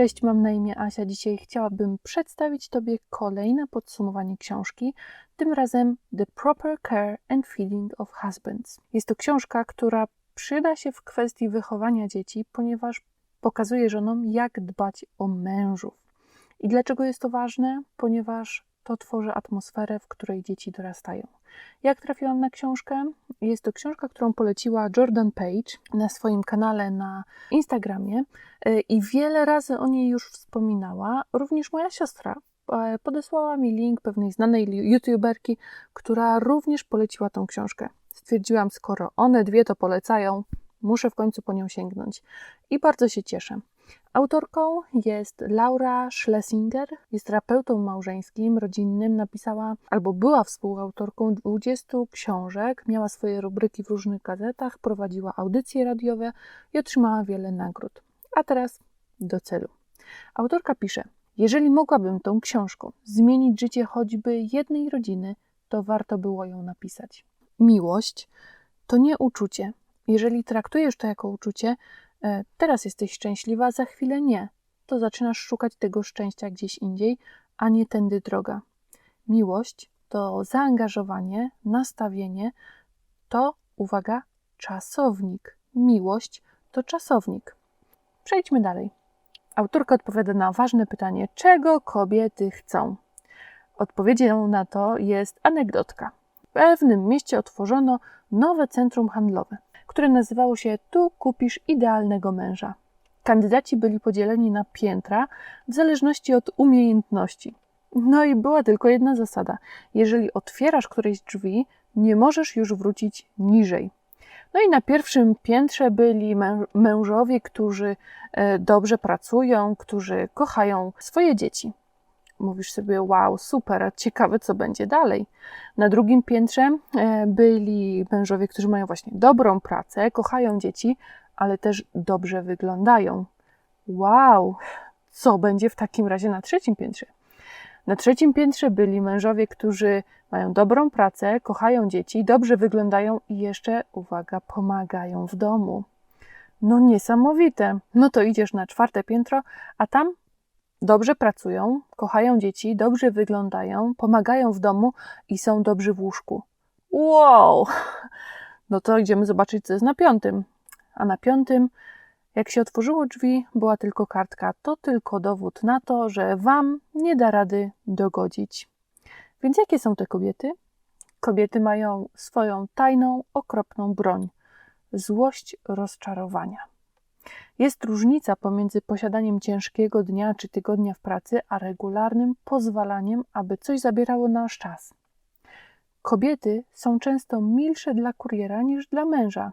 Cześć, mam na imię Asia. Dzisiaj chciałabym przedstawić Tobie kolejne podsumowanie książki, tym razem The Proper Care and Feeding of Husbands. Jest to książka, która przyda się w kwestii wychowania dzieci, ponieważ pokazuje żonom, jak dbać o mężów. I dlaczego jest to ważne? Ponieważ to tworzy atmosferę, w której dzieci dorastają. Jak trafiłam na książkę? Jest to książka, którą poleciła Jordan Page na swoim kanale na Instagramie e, i wiele razy o niej już wspominała. Również moja siostra e, podesłała mi link pewnej znanej youtuberki, która również poleciła tą książkę. Stwierdziłam, skoro one dwie to polecają, muszę w końcu po nią sięgnąć. I bardzo się cieszę. Autorką jest Laura Schlesinger, jest terapeutą małżeńskim, rodzinnym, napisała albo była współautorką 20 książek, miała swoje rubryki w różnych gazetach, prowadziła audycje radiowe i otrzymała wiele nagród. A teraz do celu. Autorka pisze: Jeżeli mogłabym tą książką zmienić życie choćby jednej rodziny, to warto było ją napisać. Miłość to nie uczucie. Jeżeli traktujesz to jako uczucie, teraz jesteś szczęśliwa, za chwilę nie, to zaczynasz szukać tego szczęścia gdzieś indziej, a nie tędy droga. Miłość to zaangażowanie, nastawienie, to, uwaga, czasownik. Miłość to czasownik. Przejdźmy dalej. Autorka odpowiada na ważne pytanie, czego kobiety chcą. Odpowiedzią na to jest anegdotka. W pewnym mieście otworzono nowe centrum handlowe które nazywało się Tu kupisz idealnego męża. Kandydaci byli podzieleni na piętra w zależności od umiejętności. No i była tylko jedna zasada: jeżeli otwierasz któreś drzwi, nie możesz już wrócić niżej. No i na pierwszym piętrze byli mężowie, którzy e, dobrze pracują, którzy kochają swoje dzieci mówisz sobie, wow, super, ciekawe, co będzie dalej. Na drugim piętrze e, byli mężowie, którzy mają właśnie dobrą pracę, kochają dzieci, ale też dobrze wyglądają. Wow, co będzie w takim razie na trzecim piętrze? Na trzecim piętrze byli mężowie, którzy mają dobrą pracę, kochają dzieci, dobrze wyglądają i jeszcze, uwaga, pomagają w domu. No niesamowite. No to idziesz na czwarte piętro, a tam dobrze pracują, kochają dzieci, dobrze wyglądają, pomagają w domu i są dobrzy w łóżku. Wow! No to idziemy zobaczyć, co jest na piątym. A na piątym, jak się otworzyło drzwi, była tylko kartka. To tylko dowód na to, że Wam nie da rady dogodzić. Więc jakie są te kobiety? Kobiety mają swoją tajną, okropną broń złość rozczarowania. Jest różnica pomiędzy posiadaniem ciężkiego dnia czy tygodnia w pracy, a regularnym pozwalaniem, aby coś zabierało nasz czas. Kobiety są często milsze dla kuriera niż dla męża.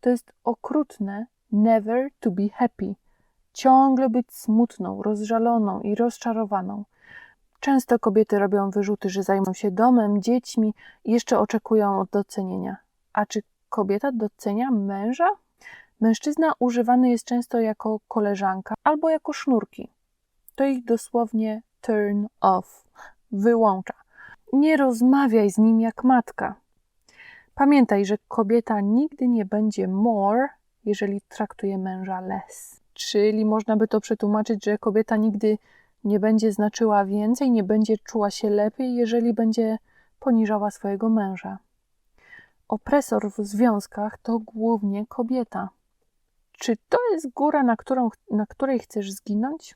To jest okrutne never to be happy. Ciągle być smutną, rozżaloną i rozczarowaną. Często kobiety robią wyrzuty, że zajmą się domem, dziećmi i jeszcze oczekują od docenienia. A czy kobieta docenia męża? Mężczyzna używany jest często jako koleżanka albo jako sznurki. To ich dosłownie turn off, wyłącza. Nie rozmawiaj z nim jak matka. Pamiętaj, że kobieta nigdy nie będzie more, jeżeli traktuje męża less. Czyli można by to przetłumaczyć, że kobieta nigdy nie będzie znaczyła więcej, nie będzie czuła się lepiej, jeżeli będzie poniżała swojego męża. Opresor w związkach to głównie kobieta. Czy to jest góra, na, którą, na której chcesz zginąć?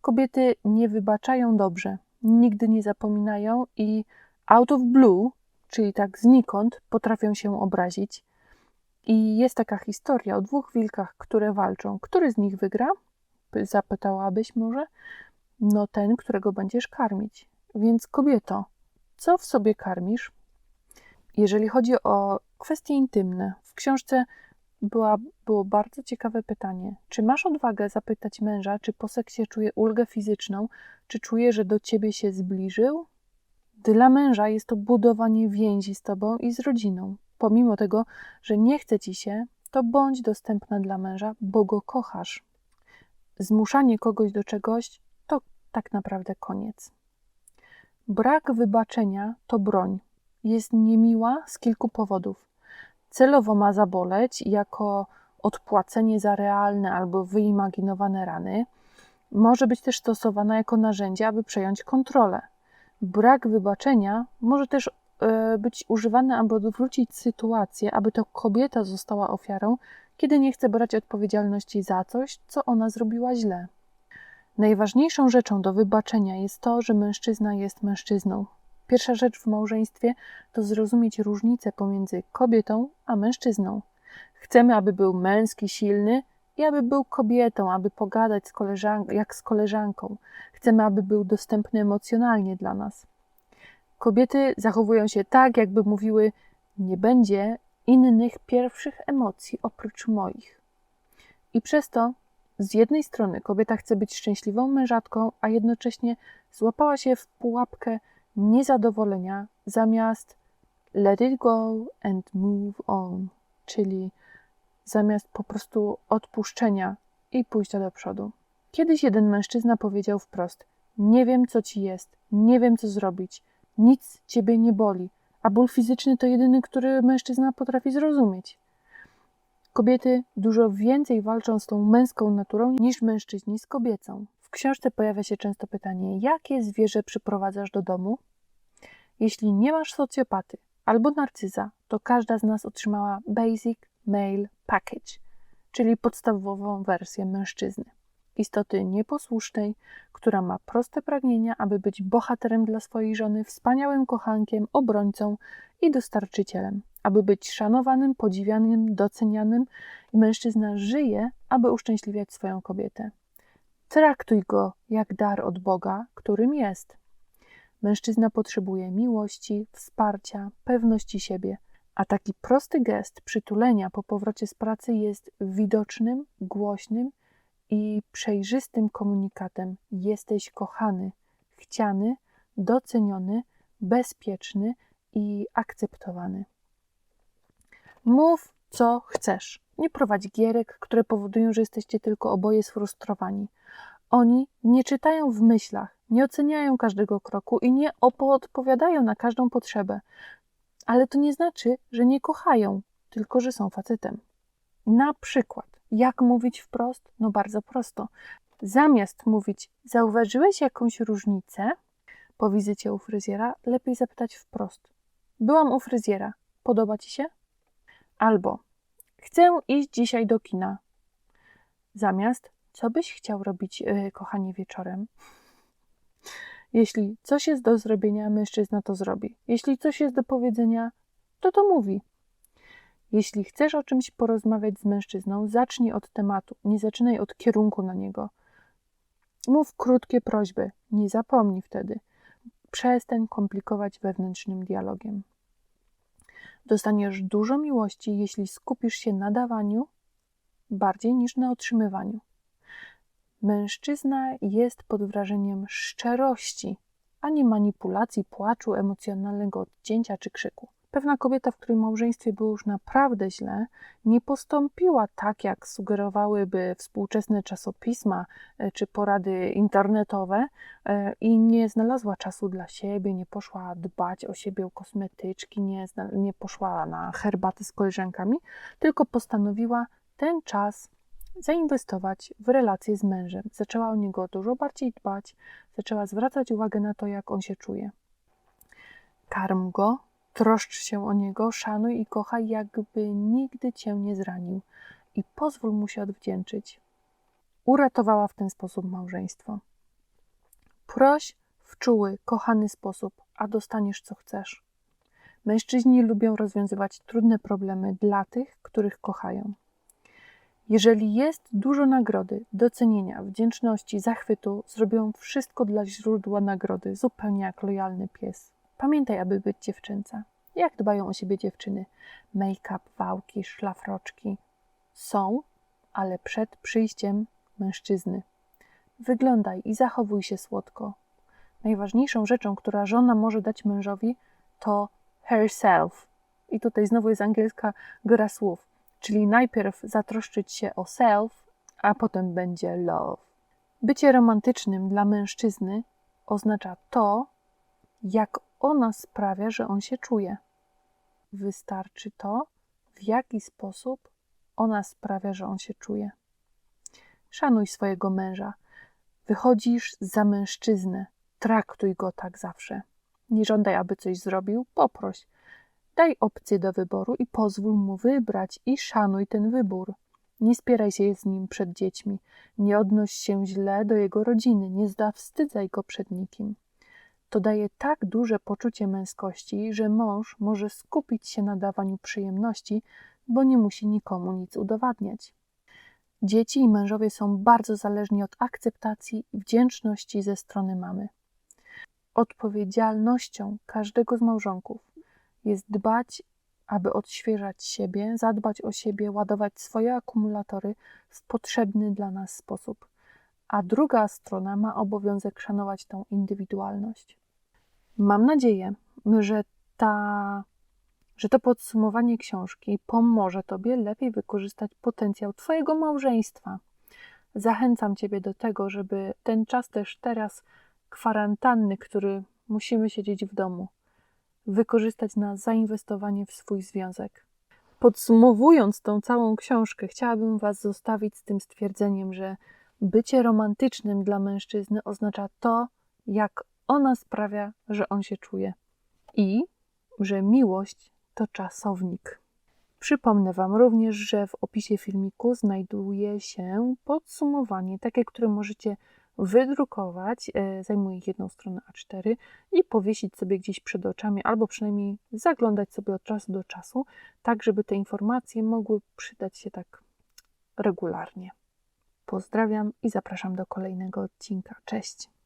Kobiety nie wybaczają dobrze, nigdy nie zapominają i out of blue, czyli tak znikąd, potrafią się obrazić. I jest taka historia o dwóch wilkach, które walczą. Który z nich wygra? Zapytałabyś może? No ten, którego będziesz karmić. Więc kobieto, co w sobie karmisz? Jeżeli chodzi o kwestie intymne, w książce była, było bardzo ciekawe pytanie. Czy masz odwagę zapytać męża, czy po seksie czuje ulgę fizyczną, czy czuje, że do ciebie się zbliżył? Dla męża jest to budowanie więzi z tobą i z rodziną. Pomimo tego, że nie chce ci się, to bądź dostępna dla męża, bo go kochasz. Zmuszanie kogoś do czegoś to tak naprawdę koniec. Brak wybaczenia to broń. Jest niemiła z kilku powodów celowo ma zaboleć jako odpłacenie za realne albo wyimaginowane rany. Może być też stosowana jako narzędzie, aby przejąć kontrolę. Brak wybaczenia może też e, być używany, aby odwrócić sytuację, aby to kobieta została ofiarą, kiedy nie chce brać odpowiedzialności za coś, co ona zrobiła źle. Najważniejszą rzeczą do wybaczenia jest to, że mężczyzna jest mężczyzną. Pierwsza rzecz w małżeństwie to zrozumieć różnicę pomiędzy kobietą a mężczyzną. Chcemy, aby był męski, silny i aby był kobietą, aby pogadać z koleżanką, jak z koleżanką. Chcemy, aby był dostępny emocjonalnie dla nas. Kobiety zachowują się tak, jakby mówiły: Nie będzie innych pierwszych emocji oprócz moich. I przez to z jednej strony kobieta chce być szczęśliwą mężatką, a jednocześnie złapała się w pułapkę niezadowolenia zamiast let it go and move on, czyli zamiast po prostu odpuszczenia i pójścia do przodu. Kiedyś jeden mężczyzna powiedział wprost: Nie wiem, co ci jest, nie wiem, co zrobić, nic ciebie nie boli, a ból fizyczny to jedyny, który mężczyzna potrafi zrozumieć. Kobiety dużo więcej walczą z tą męską naturą niż mężczyźni z kobiecą. W książce pojawia się często pytanie: jakie zwierzę przyprowadzasz do domu? Jeśli nie masz socjopaty albo narcyza, to każda z nas otrzymała Basic Male Package, czyli podstawową wersję mężczyzny. Istoty nieposłusznej, która ma proste pragnienia, aby być bohaterem dla swojej żony, wspaniałym kochankiem, obrońcą i dostarczycielem, aby być szanowanym, podziwianym, docenianym i mężczyzna żyje, aby uszczęśliwiać swoją kobietę. Traktuj go jak dar od Boga, którym jest. Mężczyzna potrzebuje miłości, wsparcia, pewności siebie, a taki prosty gest przytulenia po powrocie z pracy jest widocznym, głośnym i przejrzystym komunikatem: jesteś kochany, chciany, doceniony, bezpieczny i akceptowany. Mów, co chcesz. Nie prowadź gierek, które powodują, że jesteście tylko oboje sfrustrowani. Oni nie czytają w myślach, nie oceniają każdego kroku i nie odpowiadają na każdą potrzebę. Ale to nie znaczy, że nie kochają, tylko że są facetem. Na przykład, jak mówić wprost? No bardzo prosto. Zamiast mówić, zauważyłeś jakąś różnicę po wizycie u fryzjera, lepiej zapytać wprost. Byłam u fryzjera, podoba ci się? Albo chcę iść dzisiaj do kina. Zamiast, co byś chciał robić, yy, kochanie, wieczorem? Jeśli coś jest do zrobienia, mężczyzna to zrobi. Jeśli coś jest do powiedzenia, to to mówi. Jeśli chcesz o czymś porozmawiać z mężczyzną, zacznij od tematu, nie zaczynaj od kierunku na niego. Mów krótkie prośby, nie zapomnij wtedy. Przestań komplikować wewnętrznym dialogiem. Dostaniesz dużo miłości, jeśli skupisz się na dawaniu bardziej niż na otrzymywaniu. Mężczyzna jest pod wrażeniem szczerości, a nie manipulacji, płaczu, emocjonalnego odcięcia czy krzyku. Pewna kobieta, w której małżeństwie było już naprawdę źle, nie postąpiła tak, jak sugerowałyby współczesne czasopisma e, czy porady internetowe e, i nie znalazła czasu dla siebie, nie poszła dbać o siebie, o kosmetyczki, nie, nie poszła na herbaty z koleżankami, tylko postanowiła ten czas zainwestować w relacje z mężem. Zaczęła o niego dużo bardziej dbać, zaczęła zwracać uwagę na to, jak on się czuje. Karm go, troszcz się o niego, szanuj i kochaj, jakby nigdy cię nie zranił i pozwól mu się odwdzięczyć. Uratowała w ten sposób małżeństwo. Proś w czuły, kochany sposób, a dostaniesz co chcesz. Mężczyźni lubią rozwiązywać trudne problemy dla tych, których kochają. Jeżeli jest dużo nagrody, docenienia, wdzięczności, zachwytu, zrobią wszystko dla źródła nagrody, zupełnie jak lojalny pies. Pamiętaj, aby być dziewczęca. Jak dbają o siebie dziewczyny? Make-up, wałki, szlafroczki są, ale przed przyjściem mężczyzny. Wyglądaj i zachowuj się słodko. Najważniejszą rzeczą, która żona może dać mężowi, to herself. I tutaj znowu jest angielska gra słów czyli najpierw zatroszczyć się o self, a potem będzie love. Bycie romantycznym dla mężczyzny oznacza to, jak ona sprawia, że on się czuje. Wystarczy to, w jaki sposób ona sprawia, że on się czuje. Szanuj swojego męża. Wychodzisz za mężczyznę. Traktuj go tak zawsze. Nie żądaj, aby coś zrobił, poproś. Daj opcję do wyboru i pozwól mu wybrać i szanuj ten wybór. Nie spieraj się z nim przed dziećmi, nie odnoś się źle do jego rodziny, nie zawstydzaj go przed nikim. To daje tak duże poczucie męskości, że mąż może skupić się na dawaniu przyjemności, bo nie musi nikomu nic udowadniać. Dzieci i mężowie są bardzo zależni od akceptacji i wdzięczności ze strony mamy. Odpowiedzialnością każdego z małżonków jest dbać, aby odświeżać siebie, zadbać o siebie, ładować swoje akumulatory w potrzebny dla nas sposób. A druga strona ma obowiązek szanować tą indywidualność. Mam nadzieję, że, ta, że to podsumowanie książki pomoże Tobie lepiej wykorzystać potencjał Twojego małżeństwa. Zachęcam Ciebie do tego, żeby ten czas też teraz kwarantanny, który musimy siedzieć w domu, wykorzystać na zainwestowanie w swój związek. Podsumowując tą całą książkę, chciałabym Was zostawić z tym stwierdzeniem, że bycie romantycznym dla mężczyzny oznacza to, jak ona sprawia, że on się czuje i że miłość to czasownik. Przypomnę Wam również, że w opisie filmiku znajduje się podsumowanie, takie, które możecie wydrukować, e, zajmuje jedną stronę A4 i powiesić sobie gdzieś przed oczami, albo przynajmniej zaglądać sobie od czasu do czasu, tak żeby te informacje mogły przydać się tak regularnie. Pozdrawiam i zapraszam do kolejnego odcinka. Cześć!